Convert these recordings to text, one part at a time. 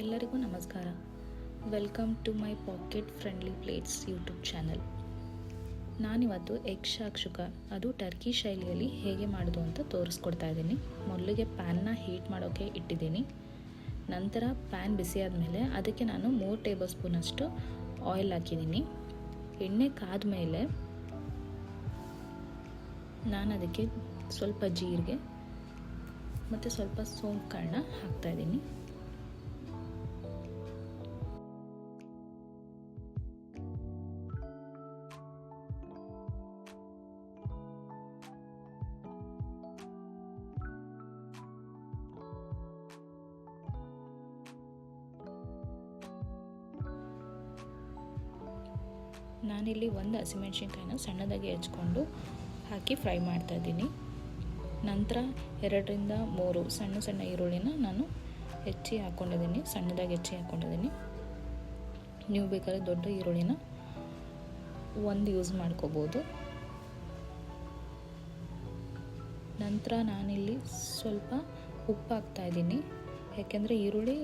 ಎಲ್ಲರಿಗೂ ನಮಸ್ಕಾರ. Welcome to my pocket friendly plates YouTube channel ನಾನಿವತ್ತು ಎಗ್ ಶಾಕ್ಷುಕ ಅದು ಟರ್ಕಿ ಶೈಲಿಯಲ್ಲಿ ಹೇಗೆ ಮಾಡೋದು ಅಂತ ತೋರಿಸ್ಕೊಡ್ತಾ ಇದ್ದೀನಿ. ಮೊದಲಿಗೆ ಪ್ಯಾನ್ನ ಹೀಟ್ ಮಾಡೋಕ್ಕೆ ಇಟ್ಟಿದ್ದೀನಿ. ನಂತರ ಪ್ಯಾನ್ ಬಿಸಿ ಆದಮೇಲೆ ಅದಕ್ಕೆ ನಾನು ಮೂರು ಟೇಬಲ್ ಸ್ಪೂನಷ್ಟು ಆಯಿಲ್ ಹಾಕಿದ್ದೀನಿ. ಎಣ್ಣೆ ಕಾದ ಮೇಲೆ ನಾನು ಅದಕ್ಕೆ ಸ್ವಲ್ಪ ಜೀರಿಗೆ ಮತ್ತು ಸ್ವಲ್ಪ ಸೋಂಪು ಕಾಳನ್ನ ಹಾಕ್ತಾಯಿದ್ದೀನಿ ನಾನಿಲ್ಲಿ ಒಂದು ಹಸಿಮೆಣ್ಸಿನ್ಕಾಯಿನ ಸಣ್ಣದಾಗಿ ಹೆಚ್ಕೊಂಡು ಹಾಕಿ ಫ್ರೈ ಮಾಡ್ತಾಯಿದ್ದೀನಿ ನಂತರ ಎರಡರಿಂದ ಮೂರು ಸಣ್ಣ ಸಣ್ಣ ಈರುಳ್ಳಿನ ನಾನು ಹೆಚ್ಚಿ ಹಾಕ್ಕೊಂಡಿದ್ದೀನಿ ಸಣ್ಣದಾಗಿ ಹೆಚ್ಚಿ ಹಾಕ್ಕೊಂಡಿದ್ದೀನಿ ನೀವು ಬೇಕಾದ್ರೆ ದೊಡ್ಡ ಈರುಳ್ಳಿನ ಒಂದು ಯೂಸ್ ಮಾಡ್ಕೋಬೋದು. ನಂತರ ನಾನಿಲ್ಲಿ ಸ್ವಲ್ಪ ಉಪ್ಪು ಹಾಕ್ತಾಯಿದ್ದೀನಿ ಯಾಕೆಂದರೆ ಈರುಳ್ಳಿ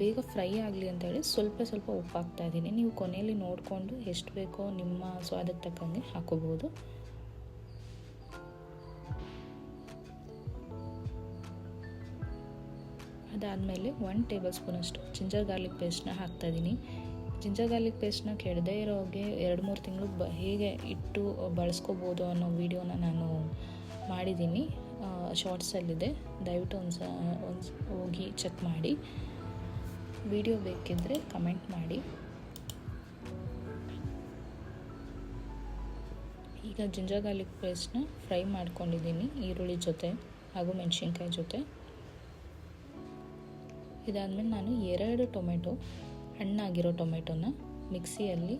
ಬೇಗ ಫ್ರೈ ಆಗಲಿ ಅಂತೇಳಿ ಸ್ವಲ್ಪ ಸ್ವಲ್ಪ ಉಪ್ಪು ಹಾಕ್ತಾಯಿದ್ದೀನಿ ನೀವು ಕೊನೆಯಲ್ಲಿ ನೋಡಿಕೊಂಡು ಎಷ್ಟು ಬೇಕೋ ನಿಮ್ಮ ಸ್ವಾದಕ್ಕೆ ತಕ್ಕಂಗೆ ಹಾಕೋಬೋದು ಅದಾದಮೇಲೆ ಒನ್ ಟೇಬಲ್ ಸ್ಪೂನಷ್ಟು ಜಿಂಜರ್ ಗಾರ್ಲಿಕ್ ಪೇಸ್ಟ್ನ ಹಾಕ್ತಾಯಿದ್ದೀನಿ ಜಿಂಜರ್ ಗಾರ್ಲಿಕ್ ಪೇಸ್ಟ್ನ ಕೆಡದೇ ಇರೋಗೆ ಎರಡು ಮೂರು ತಿಂಗಳು ಬ, ಹೇಗೆ ಇಟ್ಟು ಬಳಸ್ಕೋಬೋದು ಅನ್ನೋ ವಿಡಿಯೋನ ನಾನು ಮಾಡಿದ್ದೀನಿ. ಶಾರ್ಟ್ಸಲ್ಲಿದೆ, ದಯವಿಟ್ಟು ಒಂದು ಸ ಒಂದು ಹೋಗಿ ಚೆಕ್ ಮಾಡಿ. ವಿಡಿಯೋ ಬೇಕಿದ್ದರೆ ಕಮೆಂಟ್ ಮಾಡಿ. ಈಗ ಜಿಂಜರ್ ಗಾರ್ಲಿಕ್ ಪೇಸ್ಟ್ನ ಫ್ರೈ ಮಾಡ್ಕೊಂಡಿದ್ದೀನಿ, ಈರುಳ್ಳಿ ಜೊತೆ ಹಾಗೂ ಮೆಣಸಿನ್ಕಾಯಿ ಜೊತೆ. ಇದಾದಮೇಲೆ ನಾನು ಎರಡು ಟೊಮೆಟೊ, ಹಣ್ಣಾಗಿರೋ ಟೊಮೆಟೊನ ಮಿಕ್ಸಿಯಲ್ಲಿ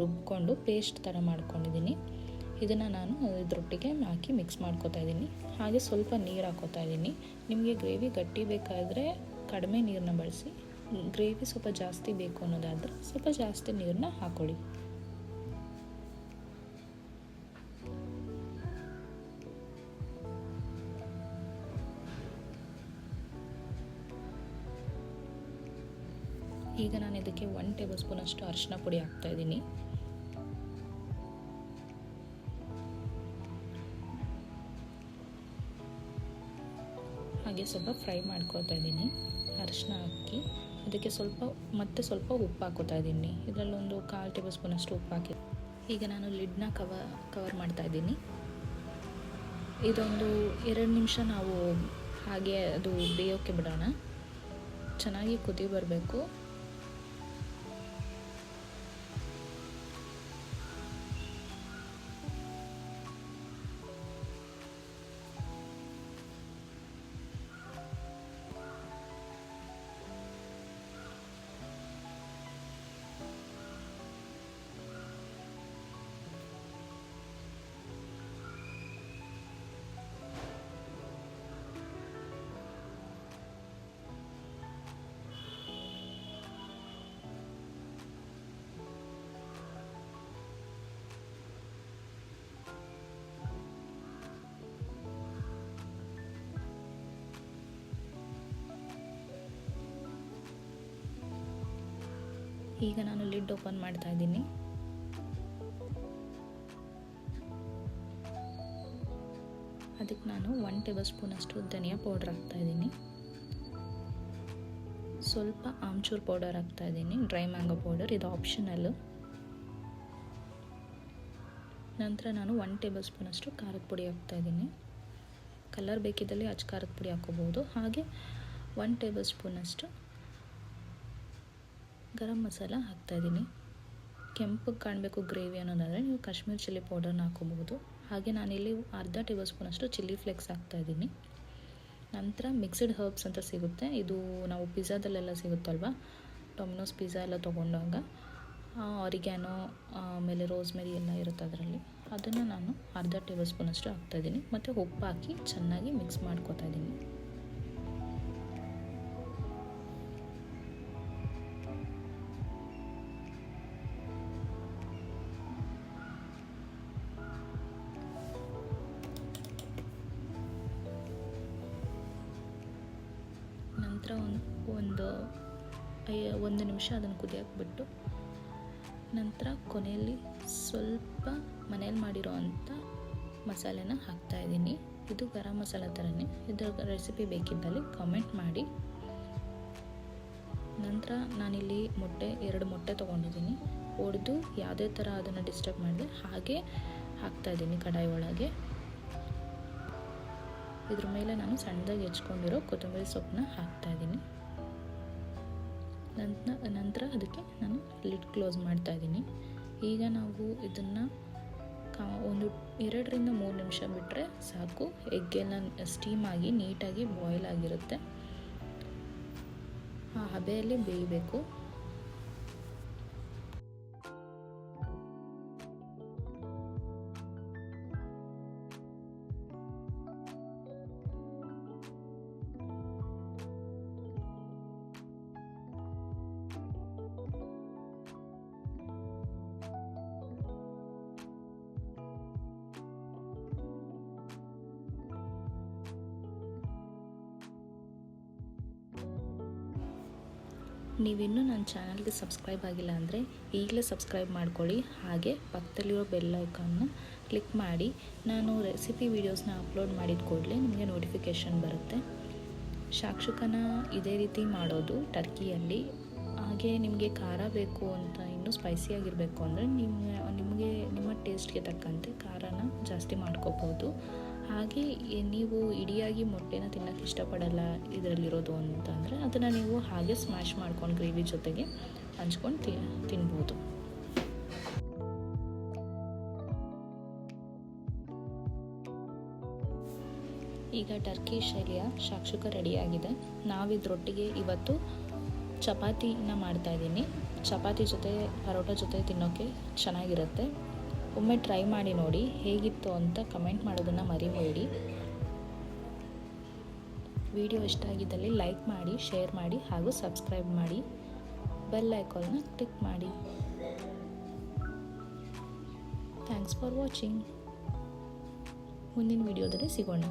ರುಬ್ಕೊಂಡು ಪೇಸ್ಟ್ ಥರ ಮಾಡ್ಕೊಂಡಿದ್ದೀನಿ. ಇದನ್ನು ನಾನು ಇದ್ರೊಟ್ಟಿಗೆ ಹಾಕಿ ಮಿಕ್ಸ್ ಮಾಡ್ಕೋತಾ ಇದ್ದೀನಿ. ಹಾಗೆ ಸ್ವಲ್ಪ ನೀರು ಹಾಕೋತಾ ಇದ್ದೀನಿ. ನಿಮಗೆ ಗ್ರೇವಿ ಗಟ್ಟಿ ಬೇಕಾದರೆ ಕಡಿಮೆ ನೀರನ್ನ ಬಳಸಿ. ಗ್ರೇವಿ ಸ್ವಲ್ಪ ಜಾಸ್ತಿ ಬೇಕು ಅನ್ನೋದಾದರೆ ಸ್ವಲ್ಪ ಜಾಸ್ತಿ ನೀರನ್ನ ಹಾಕೊಳ್ಳಿ. ಈಗ ನಾನು ಇದಕ್ಕೆ ಒನ್ ಟೇಬಲ್ ಸ್ಪೂನ್ ಅಷ್ಟು ಅರಿಶಿನ ಪುಡಿ ಹಾಕ್ತಾಯಿದ್ದೀನಿ ಹಾಗೆ ಸ್ವಲ್ಪ ಫ್ರೈ ಮಾಡ್ಕೊತಾ ಇದ್ದೀನಿ. ಅರಿಶಿನ ಹಾಕಿ ಅದಕ್ಕೆ ಸ್ವಲ್ಪ, ಮತ್ತೆ ಸ್ವಲ್ಪ ಉಪ್ಪು ಹಾಕೋತಾ ಇದ್ದೀನಿ. ಇದರಲ್ಲೊಂದು ಕಾಲು ಟೇಬಲ್ ಸ್ಪೂನಷ್ಟು ಉಪ್ಪು ಹಾಕಿ ಈಗ ನಾನು ಲಿಡ್ನ ಕವ, ಕವರ್ ಮಾಡ್ತಾ ಇದ್ದೀನಿ. ಇದೊಂದು ಎರಡು ನಿಮಿಷ ನಾವು ಹಾಗೆ ಅದು ಬೇಯೋಕ್ಕೆ ಬಿಡೋಣ. ಚೆನ್ನಾಗಿ ಕುದಿ ಬರಬೇಕು. ಈಗ ನಾನು ಲಿಡ್ ಓಪನ್ ಮಾಡ್ತಾ ಇದ್ದೀನಿ. ಅದಕ್ಕೆ ನಾನು ಒನ್ ಟೇಬಲ್ ಸ್ಪೂನಷ್ಟು ಧನಿಯಾ ಪೌಡ್ರ್ ಹಾಕ್ತಾ ಇದ್ದೀನಿ. ಸ್ವಲ್ಪ ಆಮ್ಚೂರ್ ಪೌಡರ್ ಹಾಕ್ತಾ ಇದ್ದೀನಿ, ಡ್ರೈ ಮ್ಯಾಂಗೋ ಪೌಡರ್, ಇದು ಆಪ್ಷನಲ್ಲು ನಂತರ ನಾನು ಒನ್ ಟೇಬಲ್ ಸ್ಪೂನಷ್ಟು ಖಾರದ ಪುಡಿ ಹಾಕ್ತಾ ಇದ್ದೀನಿ. ಕಲರ್ ಬೇಕಿದ್ದಲ್ಲಿ ಅಚ್ಚ ಖಾರದ ಪುಡಿ ಹಾಕೋಬೋದು ಹಾಗೆ ಒನ್ ಟೇಬಲ್ ಸ್ಪೂನಷ್ಟು ಗರಂ ಮಸಾಲ ಹಾಕ್ತಾಯಿದ್ದೀನಿ ಕೆಂಪಗೆ ಕಾಣಬೇಕು ಗ್ರೇವಿ ಅನ್ನೋದಾದರೆ ನೀವು ಕಾಶ್ಮೀರ್ ಚಿಲ್ಲಿ ಪೌಡರ್ನ ಹಾಕೋಬಹುದು ಹಾಗೆ ನಾನಿಲ್ಲಿ ಅರ್ಧ ಟೇಬಲ್ ಸ್ಪೂನಷ್ಟು ಚಿಲ್ಲಿ ಫ್ಲೇಕ್ಸ್ ಹಾಕ್ತಾಯಿದ್ದೀನಿ ನಂತರ ಮಿಕ್ಸ್ಡ್ ಹರ್ಬ್ಸ್ ಅಂತ ಸಿಗುತ್ತೆ. ಇದು ನಾವು ಪಿಜ್ಜಾದಲ್ಲೆಲ್ಲ ಸಿಗುತ್ತಲ್ವ? ಟೊಮಿನೋಸ್ ಪಿಜ್ಜಾ ಎಲ್ಲ ತೊಗೊಂಡಾಗ. ಆರಿಗ್ಯಾನೋ ಆಮೇಲೆ ರೋಸ್ಮೆರಿ ಎಲ್ಲ ಇರುತ್ತೆ ಅದರಲ್ಲಿ. ಅದನ್ನು ನಾನು ಅರ್ಧ ಟೇಬಲ್ ಸ್ಪೂನಷ್ಟು ಹಾಕ್ತಾಯಿದ್ದೀನಿ ಮತ್ತು ಉಪ್ಪು ಹಾಕಿ ಚೆನ್ನಾಗಿ ಮಿಕ್ಸ್ ಮಾಡ್ಕೊತಾ ಇದ್ದೀನಿ. ನಂತರ ಒಂದು ಒಂದು ಒಂದು ನಿಮಿಷ ಅದನ್ನು ಕುದಿ ನಂತರ ಕೊನೆಯಲ್ಲಿ ಸ್ವಲ್ಪ ಮನೇಲಿ ಮಾಡಿರೋ ಅಂಥ ಮಸಾಲೆನ ಹಾಕ್ತಾಯಿದ್ದೀನಿ ಇದು ಗರಂ ಮಸಾಲ ಥರನೇ ಇದರ ರೆಸಿಪಿ ಬೇಕಿದ್ದಲ್ಲಿ ಕಾಮೆಂಟ್ ಮಾಡಿ. ನಂತರ ನಾನಿಲ್ಲಿ ಮೊಟ್ಟೆ, ಎರಡು ಮೊಟ್ಟೆ ತೊಗೊಂಡಿದ್ದೀನಿ. ಒಡೆದು ಯಾವುದೇ ಥರ ಅದನ್ನು ಡಿಸ್ಟರ್ಬ್ ಮಾಡಿದೆ ಹಾಗೆ ಹಾಕ್ತಾಯಿದ್ದೀನಿ ಕಡಾಯಿ ಒಳಗೆ. ಇದ್ರ ಮೇಲೆ ನಾನು ಸಣ್ಣದಾಗಿ ಹೆಚ್ಕೊಂಡಿರೋ ಕೊತ್ತಂಬರಿ ಸೊಪ್ಪನ್ನ ಹಾಕ್ತಾಯಿದ್ದೀನಿ ನಂತರ ನಂತರ ಅದಕ್ಕೆ ನಾನು ಲಿಡ್ ಕ್ಲೋಸ್ ಮಾಡ್ತಾಯಿದ್ದೀನಿ ಈಗ ನಾವು ಇದನ್ನು ಕಾ, ಒಂದು ಎರಡರಿಂದ ಮೂರು ನಿಮಿಷ ಬಿಟ್ಟರೆ ಸಾಕು. ಎಗ್ಗೆಲ್ಲ ಸ್ಟೀಮ್ ಆಗಿ ನೀಟಾಗಿ ಬಾಯ್ಲ್ ಆಗಿರುತ್ತೆ. ಆ ಹಬೆಯಲ್ಲಿ ಬೇಯಬೇಕು. ನೀವಿನ್ನೂ ನನ್ನ ಚಾನಲ್ಗೆ ಸಬ್ಸ್ಕ್ರೈಬ್ ಆಗಿಲ್ಲ ಅಂದರೆ ಈಗಲೇ ಸಬ್ಸ್ಕ್ರೈಬ್ ಮಾಡ್ಕೊಳ್ಳಿ. ಹಾಗೆ ಪಕ್ಕದಲ್ಲಿರೋ ಬೆಲ್ ಕ್ಲಿಕ್ ಮಾಡಿ. ನಾನು ರೆಸಿಪಿ ವೀಡಿಯೋಸ್ನ ಅಪ್ಲೋಡ್ ಮಾಡಿದ ಕೂಡಲೇ ನಿಮಗೆ ನೋಟಿಫಿಕೇಷನ್ ಬರುತ್ತೆ. ಶಾಕ್ಷುಕನ ಇದೇ ರೀತಿ ಮಾಡೋದು ಟರ್ಕಿಯಲ್ಲಿ ಹಾಗೆ ನಿಮಗೆ ಖಾರ ಬೇಕು ಅಂತ ಇನ್ನೂ ಸ್ಪೈಸಿಯಾಗಿರಬೇಕು ಅಂದರೆ ನಿಮ್ಮ, ನಿಮಗೆ, ನಿಮ್ಮ ಟೇಸ್ಟ್ಗೆ ತಕ್ಕಂತೆ ಖಾರನ ಜಾಸ್ತಿ ಮಾಡ್ಕೋಬೋದು. ಹಾಗೆ ನೀವು ಇಡಿಯಾಗಿ ಮೊಟ್ಟೆನ ತಿನ್ನೋಕ್ಕೆ ಇಷ್ಟಪಡಲ್ಲ ಇದರಲ್ಲಿರೋದು ಅಂತಂದರೆ ಅದನ್ನು ನೀವು ಹಾಗೆ ಸ್ಮ್ಯಾಶ್ ಮಾಡ್ಕೊಂಡು ಗ್ರೇವಿ ಜೊತೆಗೆ ಹಂಚ್ಕೊಂಡು ತಿ ತಿನ್ಬೋದು. ಈಗ ಟರ್ಕಿ ಶೈಲಿಯ ಶಾಕ್ಷುಕ ರೆಡಿಯಾಗಿದೆ. ನಾವಿದ್ರೊಟ್ಟಿಗೆ ಇವತ್ತು ಚಪಾತಿನ ಮಾಡ್ತಾಯಿದ್ದೀನಿ ಚಪಾತಿ ಜೊತೆ ಪರೋಟ ಜೊತೆ ತಿನ್ನೋಕ್ಕೆ ಚೆನ್ನಾಗಿರುತ್ತೆ. ಒಮ್ಮೆ ಟ್ರೈ ಮಾಡಿ ನೋಡಿ ಹೇಗಿತ್ತು ಅಂತ ಕಮೆಂಟ್ ಮಾಡೋದನ್ನು ಮರಿಬೇಡಿ. ವಿಡಿಯೋ ಇಷ್ಟ ಆಗಿದ್ದಲ್ಲಿ ಲೈಕ್ ಮಾಡಿ, ಶೇರ್ ಮಾಡಿ ಹಾಗೂ ಸಬ್ಸ್ಕ್ರೈಬ್ ಮಾಡಿ. ಬೆಲ್ ಐಕಾನ್ನ ಕ್ಲಿಕ್ ಮಾಡಿ. Thanks for watching. ಮುಂದಿನ ವಿಡಿಯೋದಲ್ಲಿ ಸಿಗೋಣ.